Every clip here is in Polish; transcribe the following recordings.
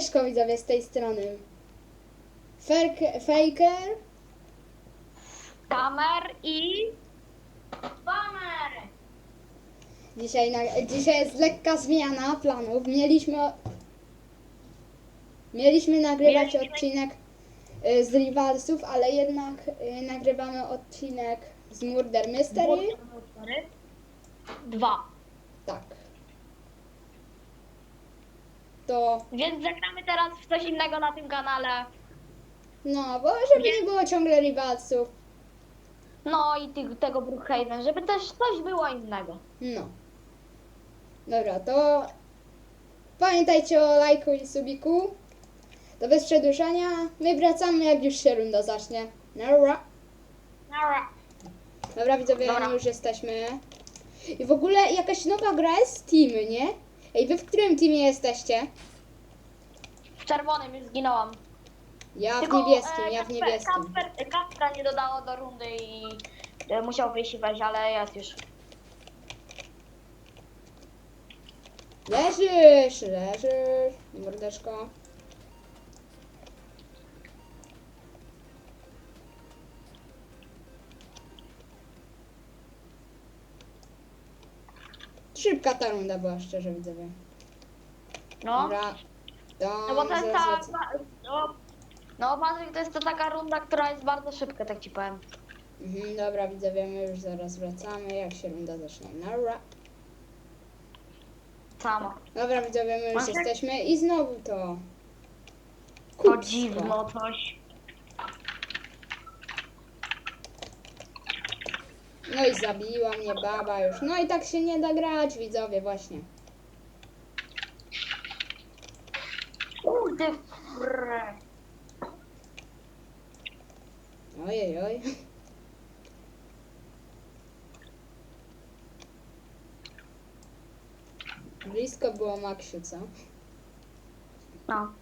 Siemaneczko widzowie z tej strony. Ferk- Faker. Kamer i... Baner! Dzisiaj, na, dzisiaj jest lekka zmiana planów. Mieliśmy, mieliśmy nagrywać Mieliśmy- odcinek y, z Rivalsów, ale jednak y, nagrywamy odcinek z Murder Mystery. Dwa. Tak. To, Więc zagramy teraz w coś innego na tym kanale. no, bo żeby nie było ciągle Rivalsów. No i tych, tego Brookhaven, żeby też coś było innego. No. Dobra, to pamiętajcie o lajku i subiku. To bez przedłużania. My wracamy jak już się runda zacznie. Nara. Nara. Dobra widzowie, Dobra. my już jesteśmy. I w ogóle jakaś nowa gra jest Team, nie? Ej, wy w którym teamie jesteście? W czerwonym już zginąłam. Ja w Tylko, niebieskim, e, ja w niebieskim. Kaspra nie dodało do rundy i e, musiał wyjść i wejść, ale jest już. Leżysz, leżysz, mordeczko. Szybka ta runda była, szczerze widzowie. No. Dobra. No bo to jest ta... No, no Patryk, to jest to taka runda, która jest bardzo szybka, tak ci powiem. Mhm, dobra, widzowie, my już zaraz wracamy, jak się runda zacznie. Nara. Samo. Dobra, widzowie, my już Masz jesteśmy i znowu to. To Kupstwo. dziwno coś. No i zabiła mnie baba już. No i tak się nie da grać, widzowie, właśnie. Kurde, fre. Ojej, oj. Blisko było Maksiu, co? No.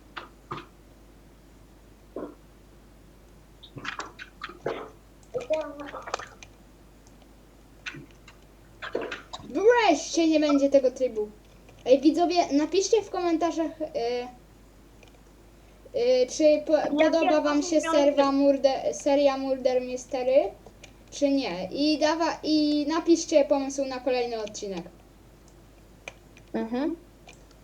Wreszcie nie będzie tego trybu. Ej, widzowie, napiszcie w komentarzach, y, y, czy po, podoba wam się serwa Murder, seria Murder Mystery, czy nie. I, dawa, I napiszcie pomysł na kolejny odcinek. Mhm.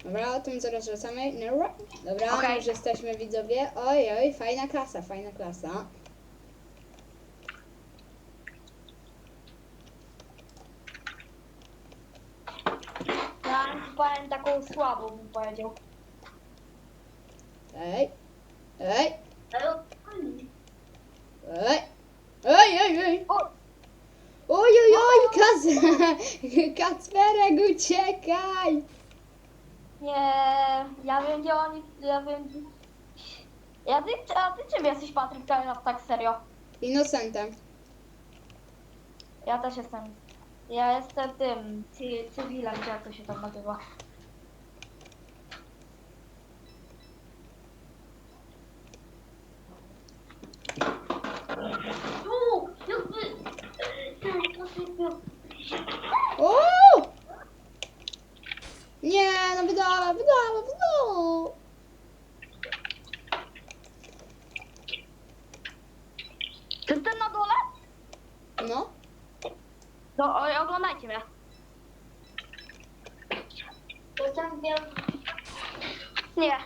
Dobra, o tym zaraz wracamy. Nara. Dobra, Okej. już jesteśmy widzowie. Oj, oj, fajna klasa, fajna klasa. Ja ci słabą, bym powiedział. Ej, ej, Ale... ej, ej, ej, ej. O, Oj, oj, oj, Kac... Kacperek, uciekaj! nie, ja wiem gdzie oni, ja wiem. Ja ty, a ty czym jesteś Patryk tak, tak serio? Innocentem. Ja też jestem. Ja jestem tym, cy, cywilem, czy jak to się tam nazywa. Tu, jakby... O! Nie, no wydała, wydała, wydała. Czy ten na dole? No, No, oj, oglądajcie mnie. Jestem wiem... Nie.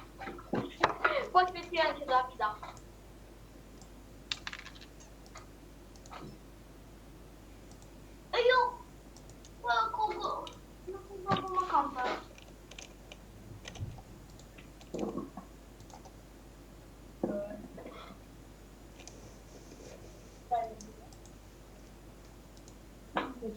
Poświęciłem się dla widza. Ejo! No kogo? No kogo ma kamper? Nie,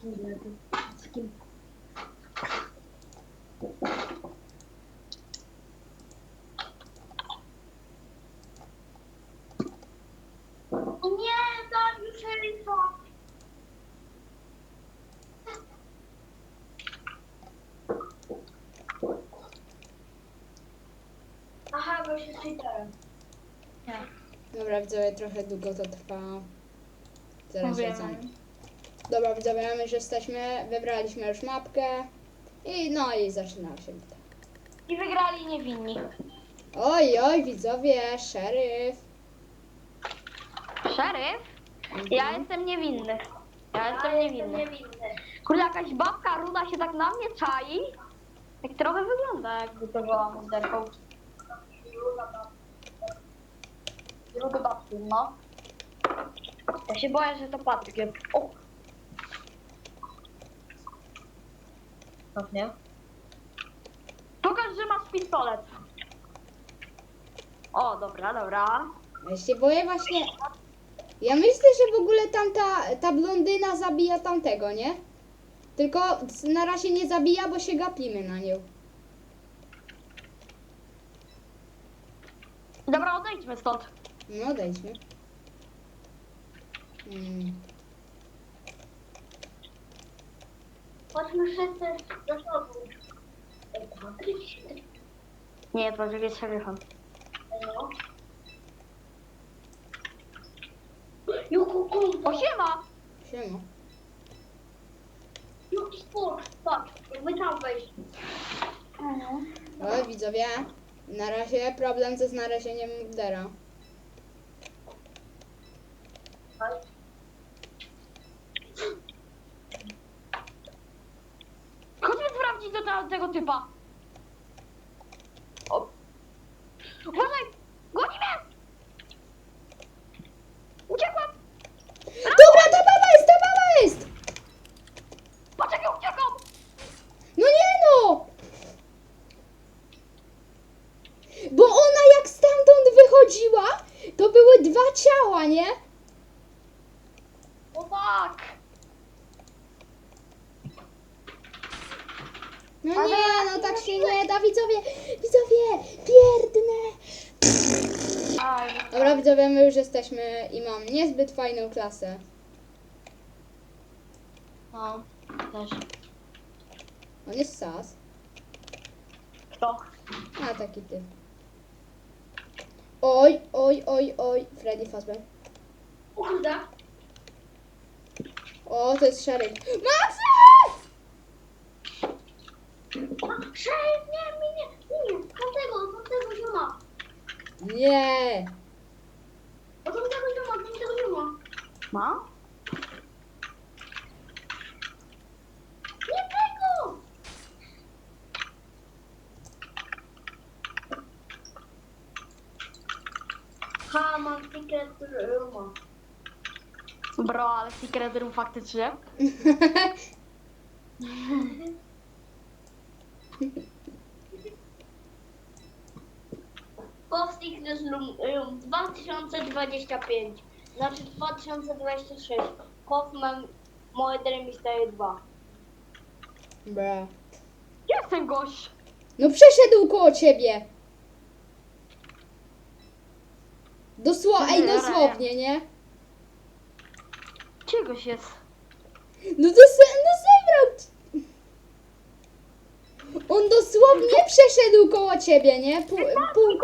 zabił szeryfa. Aha, bo się cheaterem. Nie. dobra, widzowie, trochę długo to trwa. Zaraz Mówię. Dobra, widzowie, my już jesteśmy, wybraliśmy już mapkę. I no i zaczyna się. I wygrali niewinni. Oj, oj, widzowie, szeryf. Szeryf? Mhm. Ja jestem niewinny. Ja jestem niewinny. Kurde, jakaś babka ruda się tak na mnie czai. Tak trochę wygląda, jakby to była morderką. Rudy babki, no. Ja się boję, że to Patryk jest. O! No nie? Pokaż, że masz pistolet. O, dobra, dobra. Ja się boję właśnie. Ja myślę, że w ogóle tamta ta blondyna zabija tamtego, nie? Tylko na razie nie zabija, bo się gapimy na nią. Dobra, odejdźmy stąd. No, odejdźmy. Hmm. Chodźmy wszyscy do przodu. Nie, Patryk jest szeryfem. No. Juku, O, kurwa, siema! Siema. juki sport, patrz, jakby tam wejść. O, widzowie, na razie problem ze znalezieniem murdera. Chodźmy te- tego typa. O. Uważaj! Goni mnie! Uciekłam! Dobra, ta baba jest, ta baba jest! Poczekaj, uciekam! No nie no! Bo ona jak stamtąd wychodziła, to były dwa ciała, nie? O tak! No nie, no tak się nie da, widzowie, widzowie, pierdnę. Dobra, widzowie, my już jesteśmy i mam niezbyt fajną klasę. no, też. On jest sas, Kto? a taki ty. Oj, oj, oj, oj, Freddy Fazbear. O kurde, O, to jest szeryf. Maxy! Szef, nie, nie, nie, nie, tamtego, tamtego zioma. Nie. O tamtego zioma, tamtego zioma. Ma? Nie tego! Ha, mam secret rooma. Bro, ale secret room faktycznie. Pop Secret Room, room 2025. Znaczy 2026. Hoffman Murder Mystery 2. Bra. Gdzie jest ten gość? No przeszedł koło ciebie. Dosło, ej, Dobra, dosłownie, nie? Gdzie gość jest? No to se, no zebrał. ci- On dosłownie przeszedł koło ciebie, nie? Pół, pół!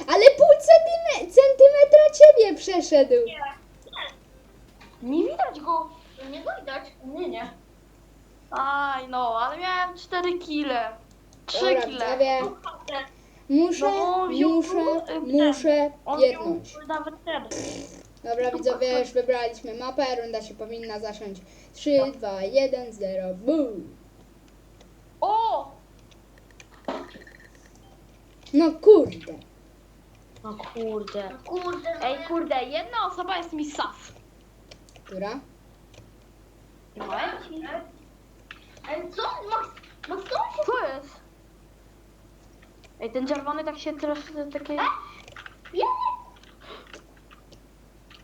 Ale pół centyme, centymetra ciebie przeszedł. Nie widać go. Nie widać. Nie, nie. Aj no, ale miałem 4 kile. 3 Dobra, kile. widzowie, muszę, No, wziął- muszę, muszę On nawet ten. Dobra, widzowie, już wybraliśmy mapę, runda się powinna zacząć. 3, 2, 1, 0, boom. O! No kurde. No kurde. Kurde, no Ej, kurde, jedna osoba jest mi sas. Która? Momencik. Ej, co? Max, Max, co on się... Co jest? Ej, ten czerwony tak się troszkę takie... Nie,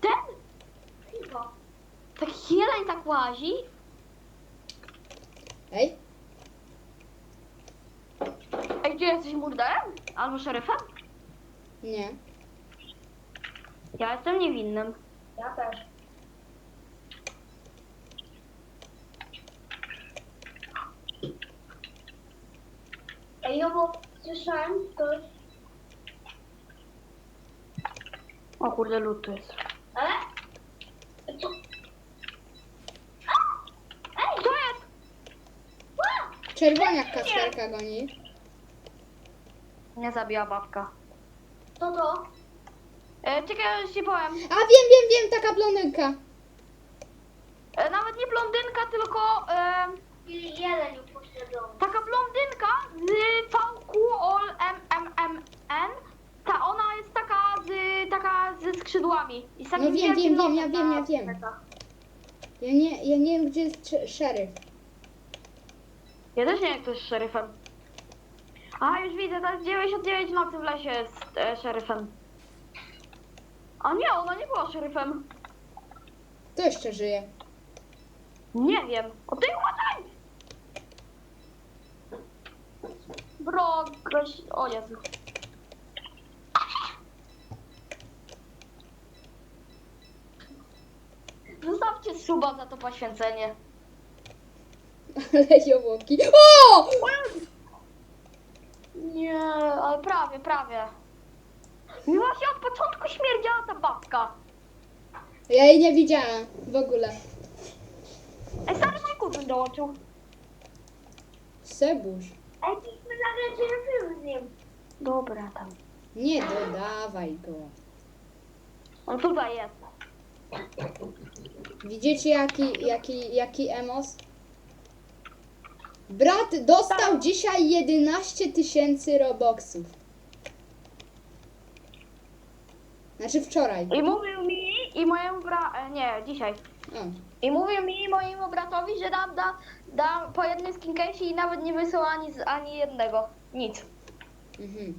Ten? chyba. Tak jeleń tak łazi? Ej, Ej, gdzie jesteś murderem? Albo szeryfem? Nie. Ja jestem niewinnym. Ja też. Ej, no bo słyszałem coś, O kurde, lód tu jest. ale... Co? Kto jest? Czerwoniak kasperka goni. Nie zabiła babka. To to? E, czekaj, już ci powiem. A wiem, wiem, wiem, taka blondynka. E, nawet nie blondynka, tylko e, I jeden już pośledzony. taka blondynka z VQOLMMN. Ta ona jest taka z, taka ze skrzydłami. I z takim No wiem, wielkim wiem, wiem, ja nosem wiem, na ja wiem. plecach. Ja nie, ja nie wiem, gdzie jest sz- szeryf. Ja też nie wiem, kto jest szeryfem. A, już widzę, to jest 99 nocy w lesie jest e, szeryfem. A nie, ona nie była szeryfem. Kto jeszcze żyje? Nie wiem. O ty uważaj! Bro, goś... O Jezu. Zostawcie suba za to poświęcenie. Ale jołoki. O! Nie, ale prawie, prawie. Mi właśnie od początku śmierdziała ta babka. Ja jej nie widziałam w ogóle. Ej, stary mój kuzyn dołączył. Sebuś. Ej, myśmy nagrać film z nim. Dobra, tam. Nie dodawaj go. On tutaj jest. Widzicie jaki, jaki, jaki emos? Brat dostał dzisiaj 11 tysięcy roboksów. Znaczy wczoraj. I mówił mi i mojemu bra... e, Nie, dzisiaj. O. I mówił mi i mojemu bratowi, że dam, da, dam po jednym skincase'ie i nawet nie wysłał ani, z- ani jednego. Nic. Mhm.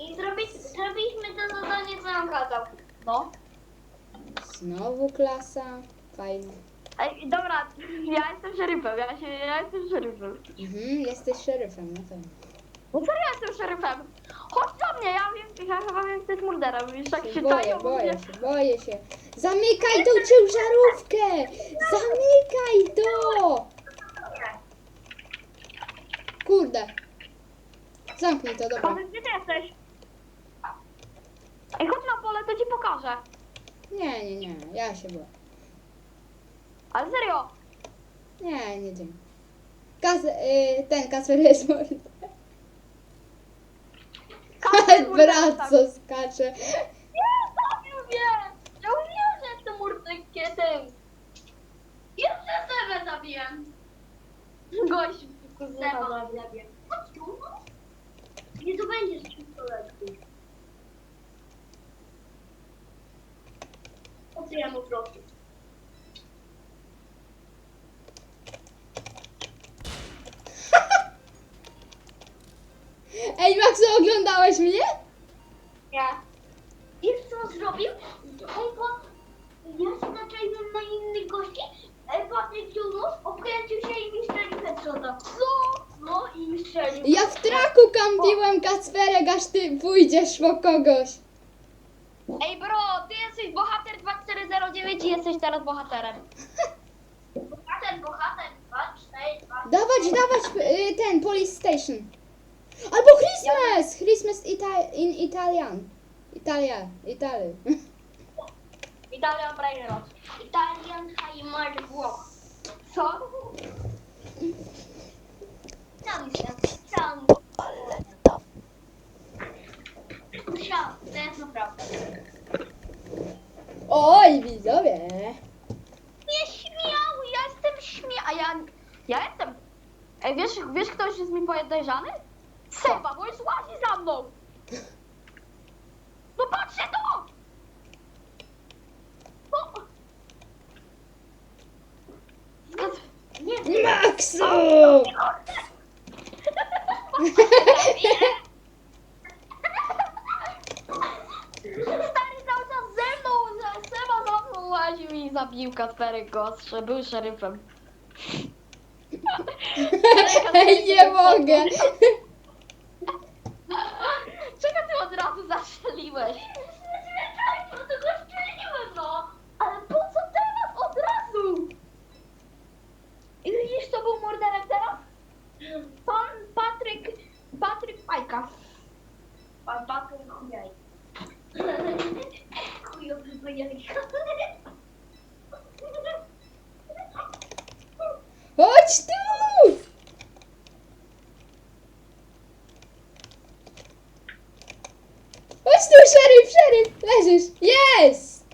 I zrobi, zrobiliśmy to zadanie, co nam kazał. No. Znowu klasa. Fajnie. Ej, dobra, ja jestem szeryfem, ja, się, ja jestem szeryfem. Mhm, jesteś szeryfem, no to. No serio jestem szeryfem. Chodź do mnie, ja wiem, ja chyba wiem, kto jest murderem. Już tak się Boję, boję mówię. się, boję się. Zamykaj tą ciężarówkę! Zamykaj to! Kurde. Zamknij to, dobra. Kozy, gdzie ty jesteś? Ej, chodź na pole, to ci pokażę. Nie, nie, nie, ja się boję. Ale serio. Nie, nie dzień. Kas, y, ten Kasper jest mordy. Mordercą. Brat co skacze. Nie, zabił mnie! Ja mówiłem, że jestem murdekietem. Jeszcze sobie zabiłem. Gość, Seba zabiłem. Chodź tu, no. Nie to będzie z pistoletku. Po co ja mu prosić? Ej, Maxu, oglądałeś mnie? Ja. Wiesz co on zrobił? On po... Ja się zaczaiłem na innych gości, Patryk nóż, obkręcił się i mi strzelił headshota. Co? No i mi strzelił. Ja w traku kampiłem Kacperek, aż ty pójdziesz po kogoś. Ej bro, ty jesteś bohater 2409 i jesteś teraz bohaterem. Bohater, bohater, 2, 4, 2. Dawać, dawać y, ten, police station. Albo Christmas! Christmas Ita in Italian. Italia, Italy. Italian Brainrot. Italian Heimer Włoch. Co? Cały się. Cały. Musiał, to jest naprawdę. Oj, widzowie. Nie śmiał, ja jestem śmia... A ja... Ja jestem... Ej, wiesz, wiesz ktoś jest mi podejrzany? Seba, bo jest łazi za mną! No patrzcie to! O! Zgad... Nie, Maxu! Stary cały czas ze mną, ze- Seba za mną łaził i zabił Kasperek go, że był szeryfem. Ej, nie mogę. Czego ty od razu zastrzeliłeś? no to go strzeliłem, no. Ale po co teraz od razu? I widzisz, co był morderem teraz? Pan Patryk, Patryk Pajka. Pan Patryk chujaj. Chujowy bojowik. Chodź tu! Szeryf, szeryf! Leżysz! Jest!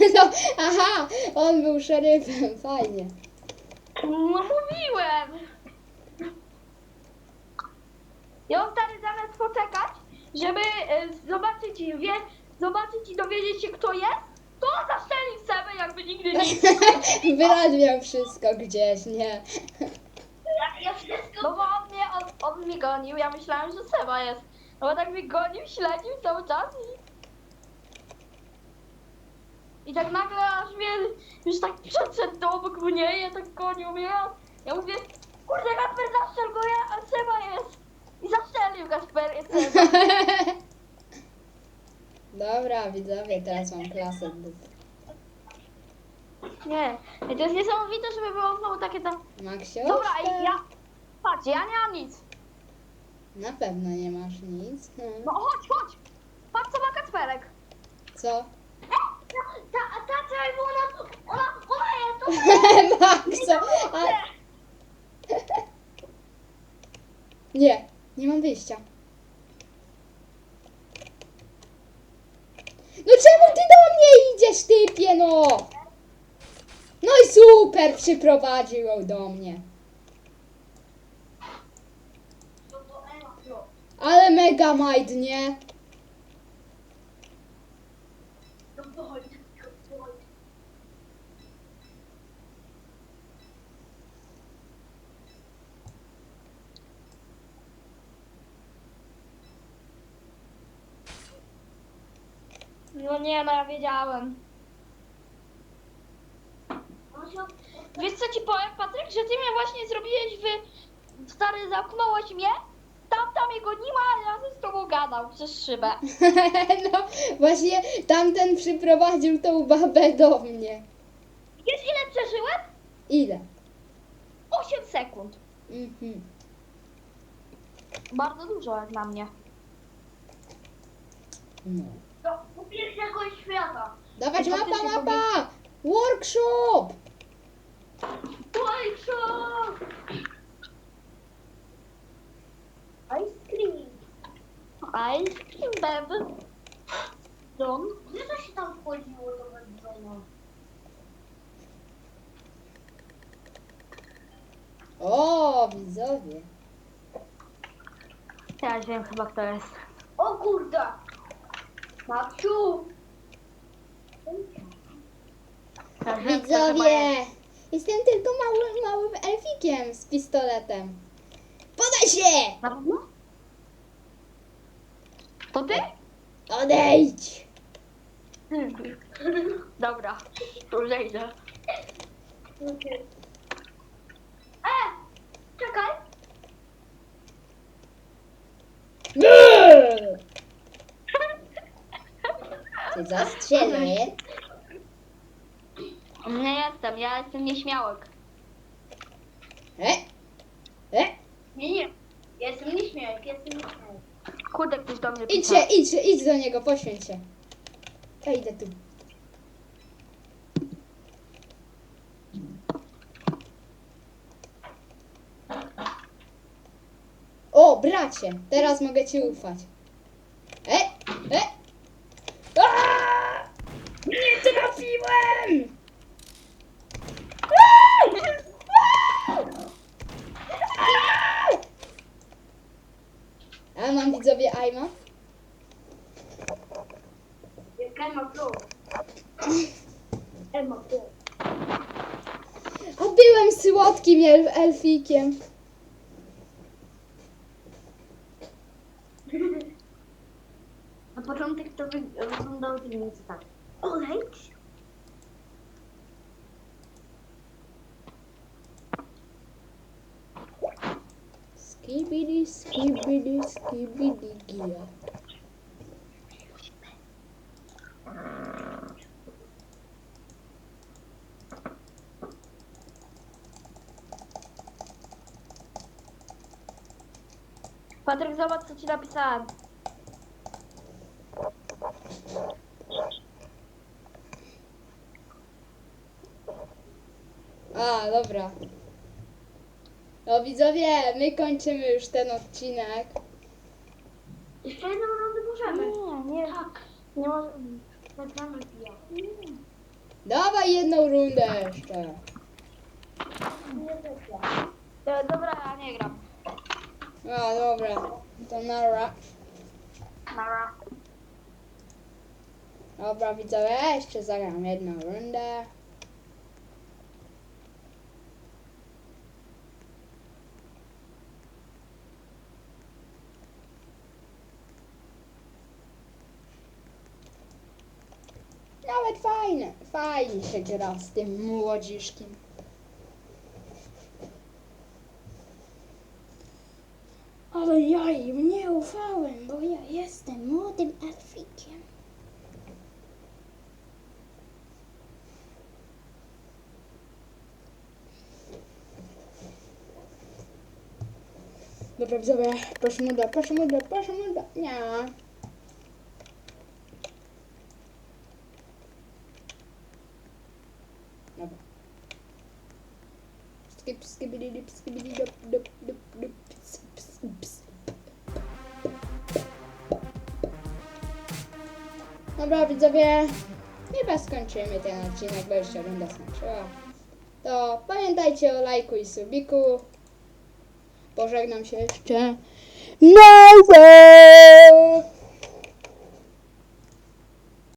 No, aha, on był szeryfem, fajnie. Mówiłem! Ja on stary zamiast poczekać, żeby e, zobaczyć wie, zobaczyć i dowiedzieć się kto jest, to on zastrzelił sobie jakby nigdy nic. Wyraźmiał wszystko gdzieś, nie? Ja, ja wszystko... No bo on mnie, on, on mnie gonił, ja myślałem, że Seba jest. No bo tak mnie gonił, śledził cały czas i... I tak nagle aż mnie już tak przeszedł obok mnie i ja tak gonił mnie. Ja mówię, kurde Kasper zastrzel go, ja, a Seba jest. I zastrzelił Kasper i Seba. Dobra, widzowie, teraz mam klasę. Nie, to jest niesamowite, żeby było znowu takie tam... Maksio? Dobra, i ja... Patrz, ja nie mam nic. Na pewno nie masz nic. Hmm. No chodź, chodź. Patrz co ma Kasperek. Co? Ta, ta czerwona, ona, ona jest, ona Makso! A... Nie, nie mam wyjścia. No czemu ty do mnie idziesz, typie, no? No i super, przyprowadził ją do mnie. Ale mega majd, No nie, no ja wiedziałem. Wiesz co ci powiem, Patryk, że ty mnie właśnie zrobiłeś w... Stary, zamknąłeś mnie, tamta mnie goniła, a ja z tobą gadał przez szybę. No, właśnie tamten przyprowadził tą babę do mnie. Wiesz ile przeżyłem? Ile? 8 sekund. Mhm. Bardzo dużo jak na mnie. No. Pierwszego świata. Dawać I mapa, faktycznie mapa! Workshop! Workshop! Ice cream. Ice cream baby. Dom. Gdzie to się tam wchodziło do Wedzona? O, widzowie. Ja już wiem chyba kto jest. O kurde! Chyba Widzowie! jest. Jestem tylko małym, małym elfikiem z pistoletem. Podaj się! Na pewno? To ty? Odejdź! Dobra, już idę. Czekaj! Brrr! Ty zastrzelaj. Nie jestem, ja jestem nieśmiałek. E? E? Nie, nie. Ja jestem nieśmiałek, ja jestem nieśmiałek. Kurde, ktoś do mnie pisał. Idźcie, idź, idź do niego, poświęć się. Ja idę tu. O, bracie, teraz mogę ci ufać. E, e. Aaa! Nie trafiłem! A mam widzowie Aima? Jak Emma Pro. Emma Pro. A byłem słodkim el elfikiem. Na początek to wy- wyglądało mniej więcej tak. Olejcz? Skibidi, skibidi, skibidi, gia. Patryk, zobacz co ci napisałem. A, dobra. No widzowie, my kończymy już ten odcinek. Jeszcze jedną rundę możemy. Nie, nie. Tak. Nie może... Nagramy ja. Dawaj jedną rundę jeszcze. Dobra, ja nie gram. A, dobra. To nara. Nara. Dobra, widzowie, jeszcze zagram jedną rundę. Nawet fajne, fajnie się gra z tym młodziszkiem. Ale ja im nie ufałem, bo ja jestem młodym elfikiem. Dobra, widzowie, proszę modla, proszę modla, proszę modla. Nie. Dobra, widzowie, chyba skończymy ten odcinek, bo jeszcze runda skończyła. To pamiętajcie o lajku i subiku. Pożegnam się jeszcze. No!